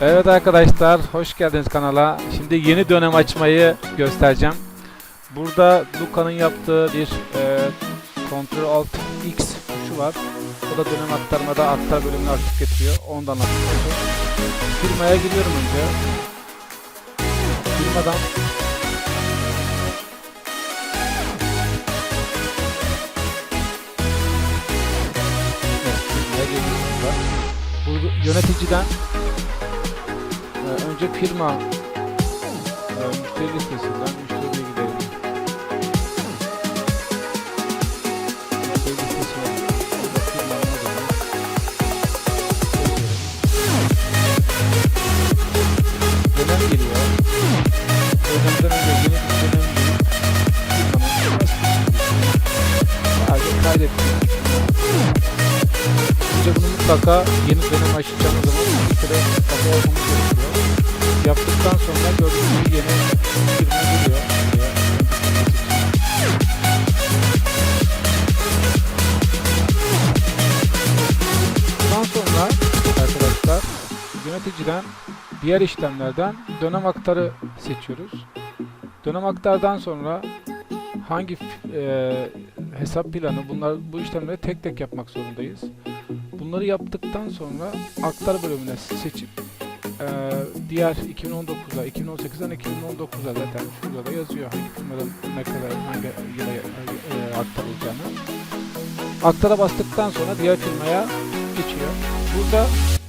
Evet arkadaşlar hoş geldiniz kanala. Şimdi yeni dönem açmayı göstereceğim. Burada Luka'nın yaptığı bir e, Ctrl Alt X tuşu var. O da dönem aktarmada aktar bölümünü aktif getiriyor. Ondan aktif Firmaya giriyorum önce. Firmadan Evet, firmaya. Burada yöneticiden önce firma e, müşteri listesinden müşteriye gidelim. Müşteri listesi var. Burada firmanın adını. Dönem geliyor. Dönemden. Mutlaka yeni dönem açacağımız zaman bir kere kafa olmamız gerekiyor. Yaptıktan sonra gördüğünüz gibi yeni firma geliyor. Bundan sonra arkadaşlar yöneticiden diğer işlemlerden dönem aktarı seçiyoruz. Dönem aktardan sonra hangi e, hesap planı bunlar bu işlemleri tek tek yapmak zorundayız. Bunları yaptıktan sonra aktar bölümüne seçip e, diğer 2019'a, 2018'den 2019'a zaten şurada da yazıyor hangi firmadan ne kadar hangi yıla e, aktarılacağını. Aktara bastıktan sonra diğer firmaya geçiyor. Burada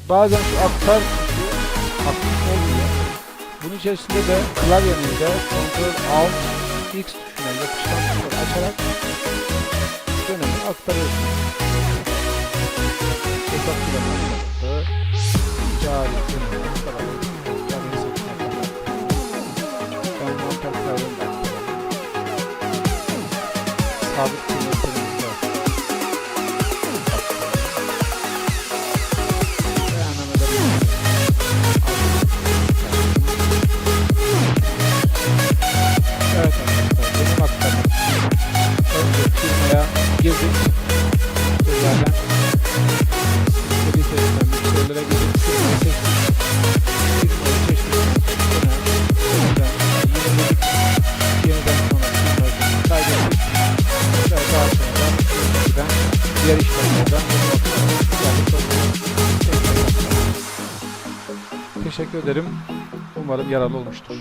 bazen şu aktar tuşu aktif olmuyor. Bunun içerisinde de klavyenizde Ctrl Alt X tuşuna tuşları açarak dönemi aktarıyorsunuz. Hesap planı yaptı. Cari hesapına kadar. Sabit kıymetlerimizi de Beğenmeleri Evet arkadaşlar benim aktarım. Önce firmaya girdik. Teşekkür ederim. Umarım yararlı olmuştur.